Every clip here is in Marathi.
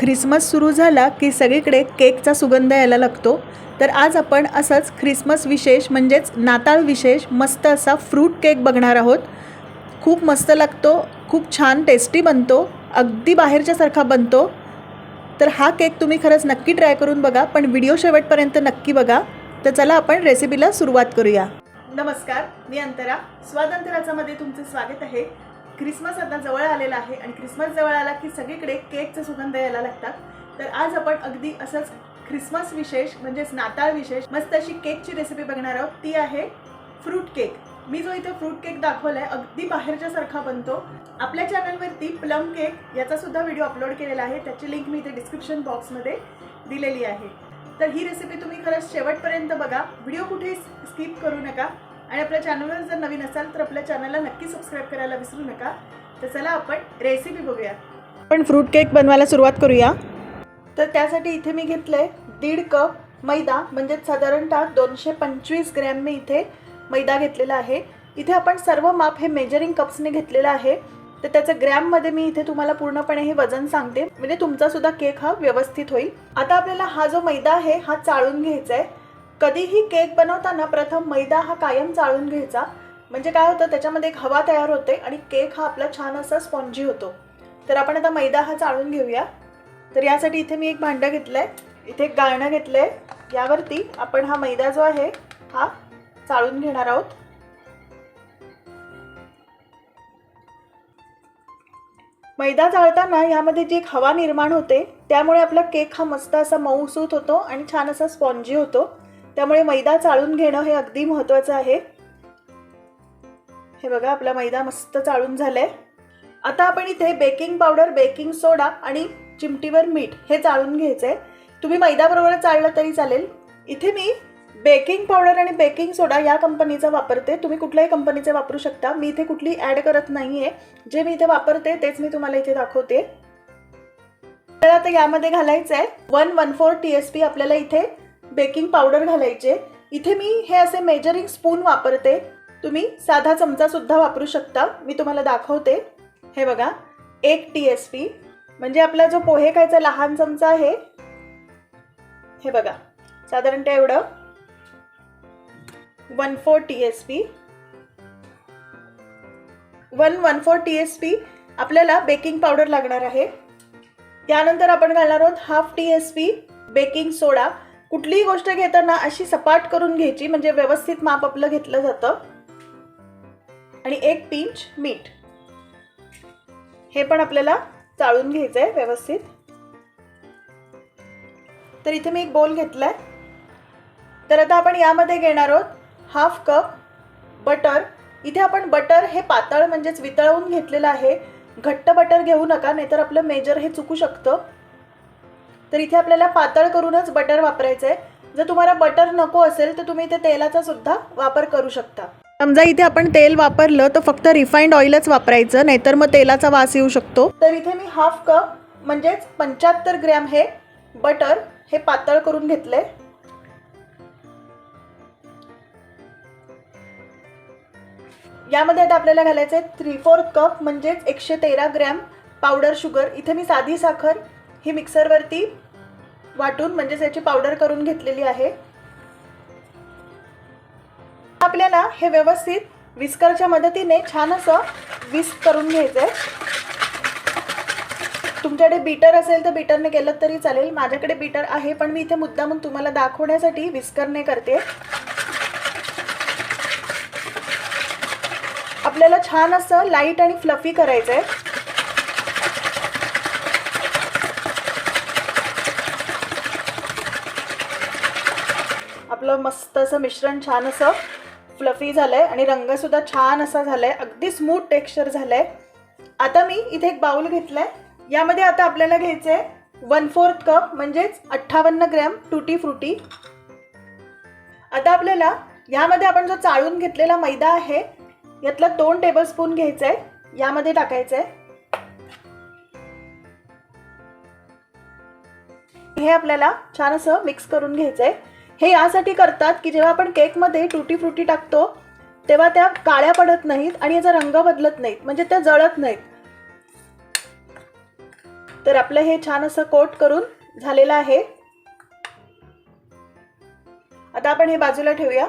ख्रिसमस सुरू झाला की सगळीकडे केकचा सुगंध यायला लागतो. तर आज आपण असंच ख्रिसमस विशेष म्हणजेच नाताळ विशेष मस्त असा फ्रूट केक बघणार आहोत. खूप मस्त लागतो खूप छान टेस्टी बनतो अगदी बाहेरच्यासारखा बनतो. तर हा केक तुम्ही खरंच नक्की ट्राय करून बघा पण व्हिडिओ शेवटपर्यंत नक्की बघा. तर चला आपण रेसिपीला सुरुवात करूया. नमस्कार मी अंतरा. स्वातंत्र्याचामध्ये तुमचे स्वागत आहे. ख्रिसमस आता जवळ आलेला आहे आणि ख्रिसमस जवळ आला की सगळीकडे केकचे सुगंध यायला लागतात. तर आज आपण अगदी असंच ख्रिसमस विशेष म्हणजेच नाताळ विशेष मस्त अशी केकची रेसिपी बघणार आहोत. ती आहे फ्रूट केक मी जो इथे फ्रूट केक दाखवलाय अगदी बाहेरच्या सारखा बनतो. आपल्या चॅनलवरती प्लम केक याचा सुद्धा व्हिडिओ अपलोड केलेला आहे. त्याची लिंक मी इथे डिस्क्रिप्शन बॉक्समध्ये दिलेली आहे. तर ही रेसिपी तुम्ही खरंच शेवटपर्यंत बघा. व्हिडिओ कुठेही स्किप करू नका. आणि आपल्या चॅनलवर जर नवीन असाल तर आपल्या चॅनलला नक्की सबस्क्राईब करायला विसरू नका. तर चला आपण रेसिपी बघूया. आपण फ्रूट केक बनवायला सुरुवात करूया. तर त्यासाठी इथे मी घेतलंय दीड कप मैदा म्हणजेच साधारणतः दोनशे पंचवीस ग्रॅम मी इथे मैदा घेतलेला आहे. इथे आपण सर्व माप हे मेजरिंग कप्सने घेतलेलं आहे. तर त्याचं ग्रॅममध्ये मी इथे तुम्हाला पूर्णपणे हे वजन सांगते. म्हणजे तुमचा सुद्धा केक हा व्यवस्थित होईल. आता आपल्याला हा जो मैदा आहे हा चाळून घ्यायचा आहे कधीही केक बनवताना प्रथम मैदा हा कायम चाळून घ्यायचा. म्हणजे काय होतं त्याच्यामध्ये एक हवा तयार होते आणि केक हा आपला छान असा स्पॉन्जी होतो. तर आपण आता मैदा हा चाळून घेऊया. तर यासाठी इथे मी एक भांडं घेतलं आहे इथे एक गाळणं घेतलं आहे यावरती आपण हा मैदा जो आहे हा चाळून घेणार आहोत. मैदा चाळताना यामध्ये जी एक हवा निर्माण होते त्यामुळे आपला केक हा मस्त असा मऊसूत होतो आणि छान असा स्पॉन्जी होतो. त्यामुळे मैदा चाळून घेणं हे अगदी महत्त्वाचं आहे. हे बघा आपला मैदा मस्त चाळून झालाय. आता आपण इथे बेकिंग पावडर बेकिंग सोडा आणि चिमटीवर मीठ हे चाळून घ्यायचं आहे तुम्ही मैदाबरोबर चाळलं तरी चालेल. इथे मी बेकिंग पावडर आणि बेकिंग सोडा या कंपनीचा वापरते. तुम्ही कुठल्याही कंपनीचे वापरू शकता. मी इथे कुठली ॲड करत नाही आहे जे मी इथे वापरते तेच मी तुम्हाला इथे दाखवते. तर आता यामध्ये घालायचं आहे one one four T S P आपल्याला इथे बेकिंग पावडर घालायचे. इथे मी हे असे मेजरिंग स्पून वापरते. तुम्ही साधा चमचासुद्धा वापरू शकता. मी तुम्हाला दाखवते. हे बघा एक टी एस पी म्हणजे आपला जो पोहे खायचा लहान चमचा आहे. हे बघा साधारणतः एवढं. One four T S P one one four T S P आपल्याला बेकिंग पावडर लागणार आहे. त्यानंतर आपण घालणार आहोत half T S P baking soda. कुठलीही गोष्ट घेताना अशी सपाट करून घ्यायची म्हणजे व्यवस्थित माप आपलं घेतलं जातं. आणि एक पिंच मीठ. हे पण आपल्याला चाळून घ्यायचं आहे व्यवस्थित. तर इथे मी एक बोल घेतला आहे तर आता आपण यामध्ये घेणार आहोत हाफ कप बटर इथे आपण बटर हे पातळ म्हणजेच वितळवून घेतलेलं आहे. घट्ट बटर घेऊ नका नाहीतर आपलं मेजर हे चुकू शकतं. तर इथे आपल्याला पातळ करूनच बटर वापरायचं आहे जर तुम्हाला बटर नको असेल तर तुम्ही इथे तेलाचा सुद्धा वापर करू शकता. समजा इथे आपण तेल वापरलं तर फक्त रिफाईंड ऑइलच वापरायचं नाहीतर मग तेलाचा वास येऊ शकतो. तर इथे मी हाफ कप म्हणजेच पंच्याहत्तर ग्रॅम हे बटर हे पातळ करून घेतले यामध्ये आता आपल्याला घालायचं आहे थ्री फोर्थ कप म्हणजेच एकशे तेरा ग्रॅम पावडर शुगर इथे मी साधी साखर ही मिक्सरवरती वाटून म्हणजेच याची पावडर करून घेतलेली आहे. आपल्याला हे व्यवस्थित विस्करच्या मदतीने छान असं विस्क करून घ्यायचं आहे तुमच्याकडे बीटर असेल तर बीटरने केलं तरी चालेल. माझ्याकडे बीटर आहे पण मी इथे मुद्दामून तुम्हाला दाखवण्यासाठी विस्करने करते. आपल्याला छान असं लाइट आणि फ्लफी करायचं आहे आपलं मस्त असं मिश्रण छान असं फ्लफी झालंय आणि रंगसुद्धा छान असा झालाय. अगदी स्मूथ टेक्स्चर झालंय. आता मी इथे एक बाउल आहे यामध्ये आता आपल्याला घ्यायचं आहे वन फोर्थ कप म्हणजेच अठ्ठावन्न ग्रॅम टुटी फ्रुटी आता आपल्याला यामध्ये आपण जो चाळून घेतलेला मैदा आहे यातला दोन टेबलस्पून घ्यायचं आहे यामध्ये टाकायचं आहे हे आपल्याला छान असं मिक्स करून घ्यायचं आहे हे यासाठी करतात की जेव्हा आपण केकमध्ये टुटी फ्रुटी टाकतो तेव्हा त्या काळ्या पडत नाहीत आणि याचा रंग बदलत नाहीत म्हणजे त्या जळत नाहीत. तर आपलं हे छान असं कोट करून झालेलं आहे. आता आपण हे बाजूला ठेवूया.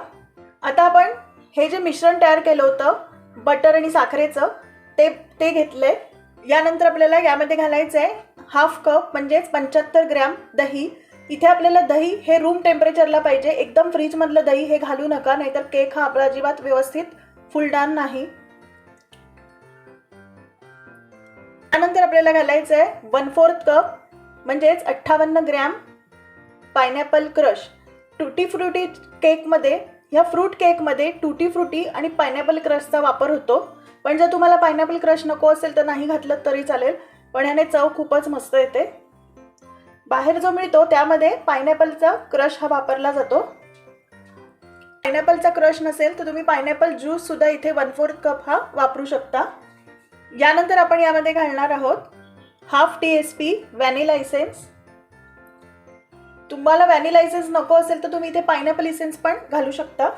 आता आपण हे जे मिश्रण तयार केलं होतं बटर आणि साखरेचं ते ते घेतलंय. यानंतर आपल्याला यामध्ये घालायचं आहे हाफ कप म्हणजेच पंच्याहत्तर ग्रॅम दही. इथे आपल्याला दही हे रूम टेम्परेचरला पाहिजे. एकदम फ्रीजमधलं दही हे घालू नका नाहीतर केक हा आपला अजिबात व्यवस्थित फुलणार नाही. त्यानंतर आपल्याला घालायचं आहे वन फोर्थ कप म्हणजेच अठ्ठावन्न gram pineapple crush tutti frutti केकमध्ये ह्या फ्रूट केकमध्ये टुटी फ्रुटी आणि पायनॅपल क्रशचा वापर होतो. पण जर तुम्हाला पायनॅपल क्रश नको असेल तर नाही घातलं तरी चालेल. पण ह्याने चव खूपच मस्त येते. बाहेर जो मिळतो त्यामध्ये पायनॅपलचा क्रश हा वापरला जातो. पायनॅपलचा क्रश नसेल तर तुम्ही पायनॅपल ज्यूस सुद्धा इथे वन फोर्थ कप हा वापरू शकता. यानंतर आपण यामध्ये घालणार आहोत half T S P vanilla essence तुम्हाला व्हॅनिला इसेन्स नको असेल तर तुम्ही इथे पायनॅपल इसेन्स पण घालू शकता.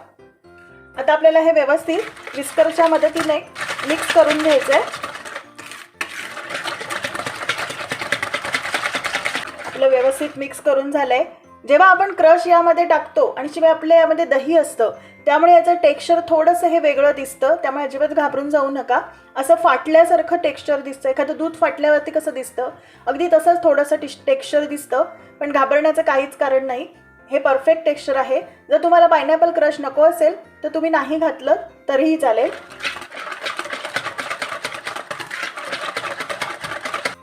आता आपल्याला हे व्यवस्थित विस्करच्या मदतीने मिक्स करून घ्यायचं आहे आपलं व्यवस्थित मिक्स करून झालं आहे जेव्हा आपण क्रश यामध्ये टाकतो आणि शिवाय आपल्या यामध्ये दही असतं त्यामुळे याचं टेक्स्चर थोडंसं हे वेगळं दिसतं. त्यामुळे अजिबात घाबरून जाऊ नका. असं फाटल्यासारखं टेक्स्चर दिसतं. एखादं दूध फाटल्यावरती कसं दिसतं? अगदी तसंच थोडंसं टिश टेक्स्चर दिसतं. पण घाबरण्याचं काहीच कारण नाही. हे परफेक्ट टेक्स्चर आहे. जर तुम्हाला पायनॅपल क्रश नको असेल तर तुम्ही नाही घातलं तरीही चालेल.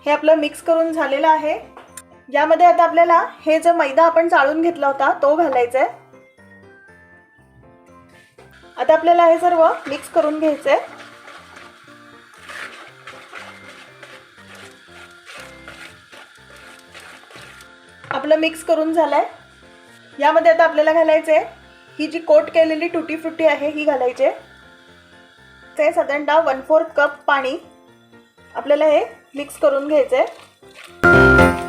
हे आपलं मिक्स करून झालेलं आहे. यामध्ये आता आपल्याला हे जो मैदा आपण चाळून घेतला होता तो घालायचा आहे. आता आपल्याला हे सर्व मिक्स करून घ्यायचं आहे. आपलं मिक्स करून झालंय. यामध्ये आता आपल्याला घालायचं आहे ही जी कोट केलेली टुटी फ्रुटी आहे ही घालायची आहे. ते साधारणतः वन फोर्थ कप पाणी आपल्याला हे मिक्स करून घ्यायचं आहे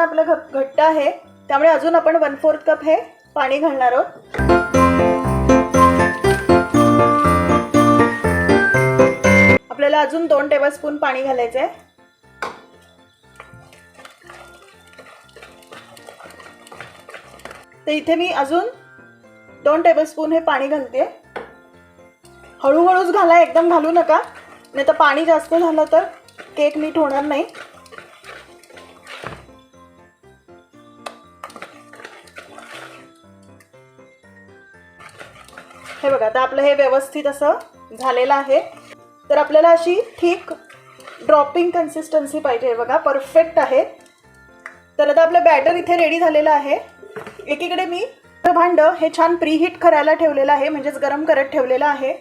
थोडं आपलं घ घट्ट आहे. त्यामुळे अजून आपण वन फोर्थ कप हे पाणी घालणार आहोत. आपल्याला अजून दोन टेबलस्पून पाणी घालायचं आहे तर इथे मी अजून दोन टेबलस्पून हे पाणी घालते हळूहळूच घाला एकदम घालू नका. नाही तर पाणी जास्त झालं तर केक नीट होणार नाही. हे बघा आता आपलं हे व्यवस्थित असं झालेलं आहे. तर आपल्याला अशी ठीक ड्रॉपिंग कन्सिस्टन्सी पाहिजे हे बघा परफेक्ट आहे. तर आता आपलं बॅटर इथे रेडी झालेलं आहे. एकीकडे मी भांडं हे छान प्रीहीट करायला ठेवलेलं आहे म्हणजेच गरम करत ठेवलेलं आहे.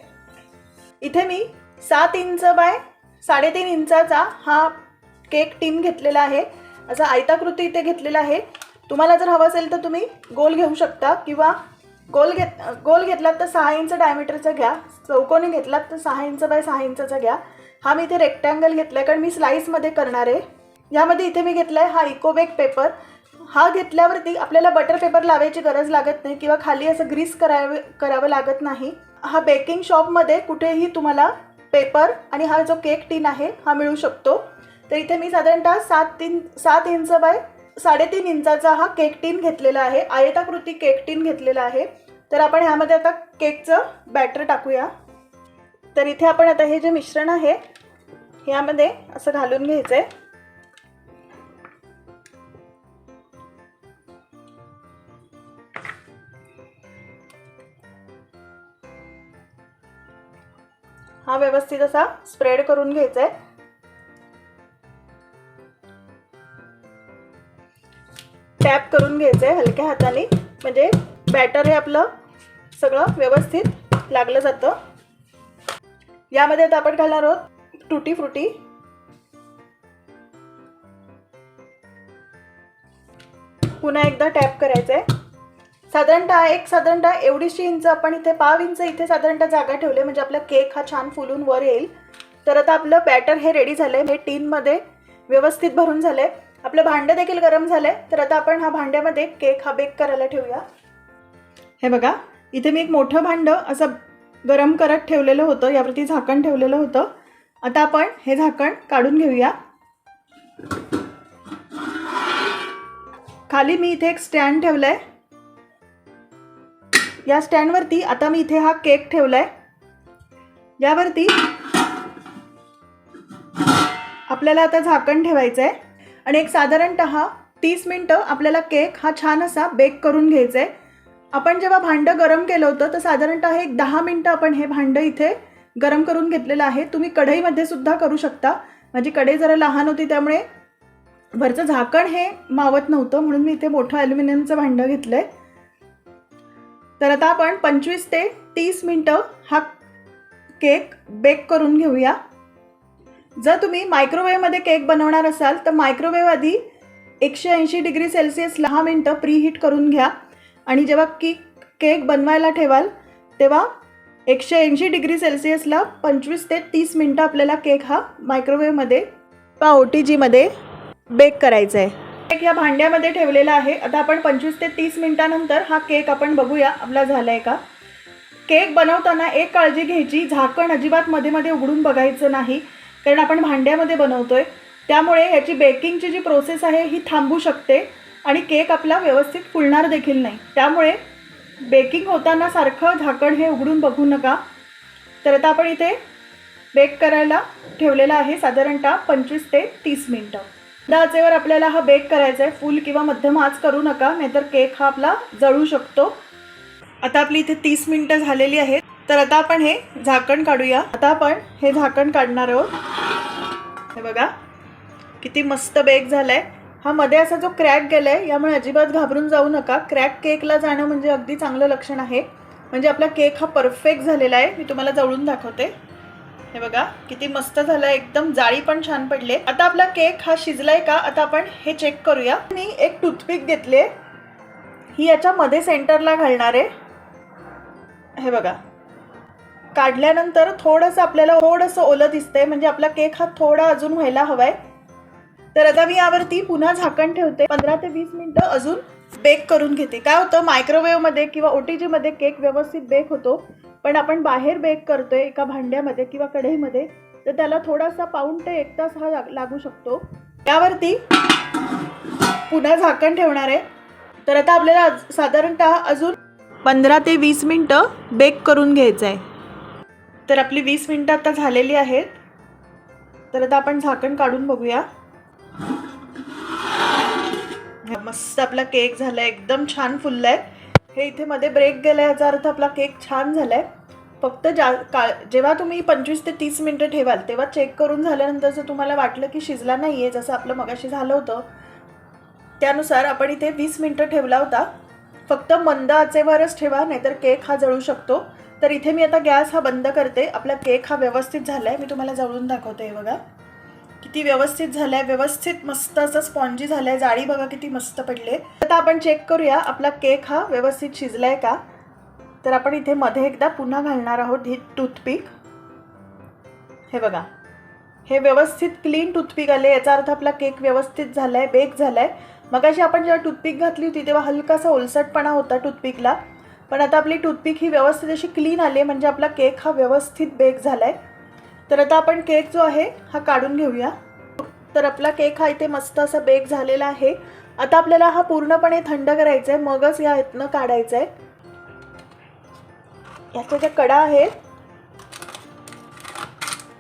इथे मी सात इंच बाय साडेतीन इंचाचा हा केक टीन घेतलेला आहे. असा आयताकृती इथे घेतलेला आहे. तुम्हाला जर हवं असेल तर तुम्ही गोल घेऊ शकता किंवा गोल घेत गोल घेतलात तर सहा इंच डायमीटरचा घ्या. चौकोनी घेतलात तर सहा इंच बाय सहा इंचाचा घ्या. हा मी इथे रेक्टँगल घेतला आहे कारण मी स्लाईसमध्ये करणार आहे. यामध्ये इथे मी घेतला आहे हा इकोबेक पेपर हा घेतल्यावरती आपल्याला बटर पेपर लावायची गरज लागत नाही किंवा खाली असं ग्रीस करावे करावं लागत नाही. हा बेकिंग शॉपमध्ये कुठेही तुम्हाला पेपर आणि हा जो केक टीन आहे हा मिळू शकतो. तर इथे मी साधारणतः सात तीन सात इंच बाय साडेतीन इंचाचा हा केक टीन घेतलेला आहे. आयताकृती केक टीन घेतलेला आहे. तर आपण ह्यामध्ये आता केकचं बॅटर टाकूया. तर इथे आपण आता हे जे मिश्रण आहे ह्यामध्ये असं घालून घ्यायचं आहे हा व्यवस्थित असा स्प्रेड करून घ्यायचा आहे टॅप करून घ्यायचं आहे हलक्या हाताने. म्हणजे बॅटर हे आपलं सगळं व्यवस्थित लागलं जातं. यामध्ये आता आपण घालणार आहोत टुटी फ्रुटी. पुन्हा एकदा टॅप करायचं आहे साधारणतः एक साधारणतः एवढीशी इंच आपण इथे पाव इंच इथे साधारणतः जागा ठेवली म्हणजे आपला केक हा छान फुलून वर येईल. तर आता आपलं बॅटर हे रेडी झालं आहे हे टीनमध्ये व्यवस्थित भरून झालं आहे आपलं भांडं देखील गरम झालं आहे तर आता आपण हा भांड्यामध्ये केक हा बेक करायला ठेवूया. हे बघा इथे मी एक मोठं भांडं असं गरम करत ठेवलेलं होतं यावरती झाकण ठेवलेलं होतं. आता आपण हे झाकण काढून घेऊया. खाली मी इथे एक स्टँड ठेवलाय. या स्टँडवरती आता मी इथे हा केक ठेवलाय. यावरती आपल्याला आता झाकण ठेवायचं आहे आणि एक साधारणत तीस मिनटं आपल्याला केक हा छान असा बेक करून घ्यायचा आहे आपण जेव्हा भांडं गरम केलं होतं तर साधारणतः एक दहा मिनटं आपण हे भांडं इथे गरम करून घेतलेलं आहे. तुम्ही कढईमध्ये सुद्धा करू शकता. माझी कढई जरा लहान होती त्यामुळे वरचं झाकण हे मावत नव्हतं म्हणून मी इथे मोठं ॲल्युमिनियमचं भांडं घेतलं आहे तर आता आपण पंचवीस ते तीस मिनटं हा केक बेक करून घेऊया. जर तुम्ही मायक्रोवेव्हमध्ये केक बनवणार असाल तर मायक्रोवेव्ह आधी एकशे ऐंशी डिग्री सेल्सिअस दहा मिनटं प्रीहीट करून घ्या. आणि जेव्हा की केक बनवायला ठेवाल तेव्हा एकशे ऐंशी डिग्री सेल्सिअसला पंचवीस ते तीस मिनटं आपल्याला केक हा मायक्रोवेव्हमध्ये किंवा ओ टी जीमध्ये बेक करायचा आहे केक या भांड्यामध्ये ठेवलेला आहे. आता आपण पंचवीस ते तीस मिनटानंतर हा केक आपण बघूया. आपला झाला आहे का? केक बनवताना एक काळजी घ्यायची. झाकण अजिबात मध्ये मध्ये उघडून बघायचं नाही. कारण आपण भांड्यामध्ये बनवतोय. त्यामुळे ह्याची बेकिंगची जी प्रोसेस आहे ही थांबू शकते आणि केक आपला व्यवस्थित फुलणार देखील नाही. त्यामुळे बेकिंग होताना सारखं झाकण हे उघडून बघू नका. तर आता आपण इथे बेक करायला ठेवलेला आहे साधारणतः पंचवीस ते तीस मिनटं. दाचेवर आपल्याला हा बेक करायचा आहे. फुल किंवा मध्यम आच करू नका नाहीतर केक हा आपला जळू शकतो. आता आपली इथे तीस मिनटं झालेली आहेत. तर आता आपण हे झाकण काढूया. आता आपण हे झाकण काढणार आहोत. हे बघा किती मस्त बेक झालाय. हा मध्ये असा जो क्रॅक गेलाय यामुळे अजिबात घाबरून जाऊ नका. क्रॅक केकला जाणं म्हणजे अगदी चांगलं लक्षण आहे. म्हणजे आपला केक हा परफेक्ट झालेला आहे. मी तुम्हाला जवळून दाखवते. हे बघा किती मस्त झालं एकदम जाळी पण छान पडले. आता आपला केक हा शिजलाय का? आता आपण हे चेक करूया. मी एक टूथपिक घेतले ही याच्या मध्ये सेंटरला घालणार आहे. हे बघा काढल्यानंतर थोडंसं आपल्याला थोडंसं ओलं दिसतंय म्हणजे आपला केक हा थोडा अजून व्हायला हवाय. तर आता मी यावरती पुन्हा झाकण ठेवते. पंधरा ते वीस मिनटं अजून बेक करून घेते. काय होतं मायक्रोवेव्हमध्ये किंवा ओ टी जीमध्ये केक व्यवस्थित बेक होतो. पण आपण बाहेर बेक करतोय एका भांड्यामध्ये किंवा कढईमध्ये तर त्याला थोडासा पाऊण ते एक तास हा लाग- लागू शकतो. त्यावरती पुन्हा झाकण ठेवणार आहे. तर आता आपल्याला साधारणतः अजून पंधरा ते वीस मिनटं बेक करून घ्यायचं आहे तर आपली वीस मिनटं आता झालेली आहेत. तर आता आपण झाकण काढून बघूया. मस्त आपला केक झालाय एकदम छान फुललाय. हे इथे मध्ये ब्रेक गेलाय याचा अर्थ आपला केक छान झालाय. फक्त जा का जेव्हा तुम्ही पंचवीस ते तीस मिनटं ठेवाल तेव्हा चेक करून झाल्यानंतर जर तुम्हाला वाटलं की शिजला नाही आहे जसं आपलं मगाशी झालं होतं त्यानुसार आपण इथे वीस मिनटं ठेवला होता. फक्त मंद आचेवरच ठेवा नाहीतर केक हा जळू शकतो. तर इथे मी आता गॅस हा बंद करते. आपला केक हा व्यवस्थित झाला आहे मी तुम्हाला जवळून दाखवते हे बघा. किती व्यवस्थित झालं आहे व्यवस्थित मस्त असं स्पॉन्जी झालं आहे जाळी बघा किती मस्त पडले. आता आपण चेक करूया आपला केक हा व्यवस्थित शिजला आहे का? तर आपण इथे मध्ये एकदा पुन्हा घालणार आहोत ही टूथपिक. हे बघा. हे व्यवस्थित क्लीन टूथपिक आले. याचा अर्थ आपला केक व्यवस्थित झाला आहे बेक झाला आहे मगाशी आपण जेव्हा टूथपिक घातली होती तेव्हा हलकासा ओलसटपणा होता टूथपिकला. पण आता आपली टूथपिक ही व्यवस्थित अशी क्लीन आली आहे म्हणजे आपला केक हा व्यवस्थित बेक झाला आहे तर आता आपण केक जो आहे हा काढून घेऊया. तर आपला केक हा इथे मस्त असा बेक झालेला आहे. आता आपल्याला हा पूर्णपणे थंड करायचा आहे मगच या इथनं काढायचं आहे याच्या ज्या कडा आहेत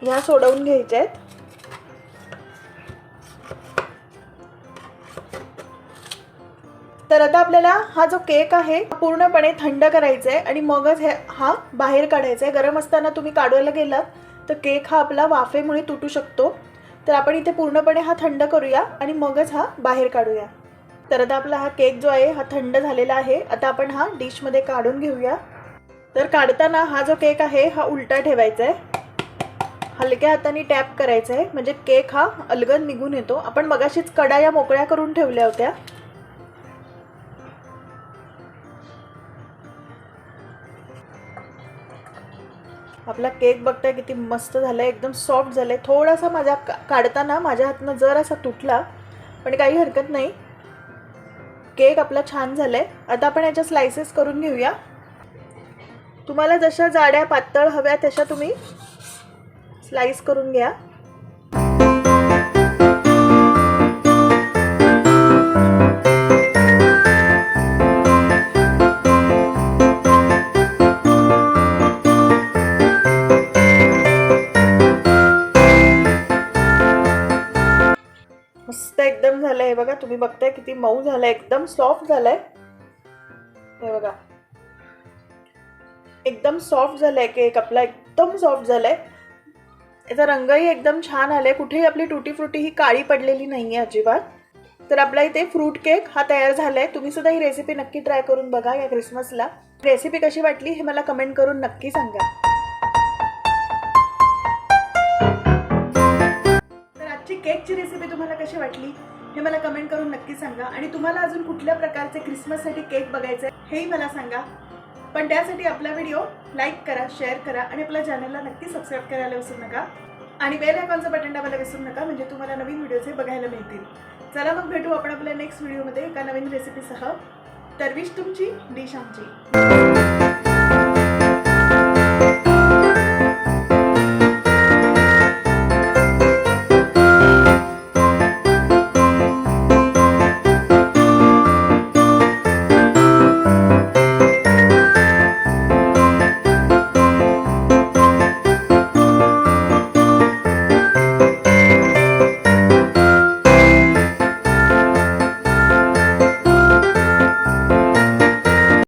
ह्या सोडवून घ्यायच्या आहेत तर आता आपल्याला हा जो केक आहे हा पूर्णपणे थंड करायचा आहे आणि मगच हे हा बाहेर काढायचा आहे गरम असताना तुम्ही काढवायला गेलात तर केक हा आपला वाफेमुळे तुटू शकतो. तर आपण इथे पूर्णपणे हा थंड करूया आणि मगच हा बाहेर काढूया. तर आता आपला हा केक जो आहे हा थंड झालेला आहे. आता आपण हा डिशमध्ये काढून घेऊया. तर काढताना हा जो केक आहे हा उलटा ठेवायचा आहे हलक्या हाताने टॅप करायचा आहे म्हणजे केक हा अलगद निघून येतो. आपण मगाशीच कडा या मोकळ्या करून ठेवल्या होत्या. आपला केक बघताय किती मस्त झालाय एकदम सॉफ्ट झालाय. थोडासा माझ्या का- काढताना माझ्या हातनं जर असा तुटला पण काही हरकत नाही. केक आपला छान झालाय. आता आपण याच्या स्लायसेस करून घेऊया. तुम्हाला जशा जाड्या पातळ हव्या तशा तुम्ही स्लाईस करून घ्या. किती मऊ झालंय एकदम सॉफ्ट झालंय. हे बघा. एकदम सॉफ्ट झालंय केक आपला एकदम सॉफ्ट झालाय. याचा रंगही एकदम छान आलाय. कुठेही आपली टुटी फ्रुटी ही काळी पडलेली नाहीये अजिबात. तर आपला इथे फ्रूट केक हा तयार झालाय. तुम्ही सुद्धा ही रेसिपी नक्की ट्राय करून बघा या क्रिसमसला रेसिपी कशी वाटली हे मला कमेंट करून नक्की सांगा. तर आजची केकची रेसिपी तुम्हाला कशी वाटली? हे मला कमेंट करून नक्की सांगा. आणि तुम्हाला अजून कुठल्या प्रकारचे क्रिसमससाठी केक बघायचे हेही मला सांगा. पण त्यासाठी आपला व्हिडिओ लाईक करा शेअर करा आणि आपल्या चॅनलला नक्की सबस्क्राईब करायला विसरू नका. आणि बेल आयकॉनचं बटन दाबायला विसरू नका म्हणजे तुम्हाला नवीन व्हिडिओचे बघायला मिळतील. चला मग भेटू आपण आपल्या नेक्स्ट व्हिडिओमध्ये एका नवीन रेसिपीसह तरविश तुमची डिश आमची.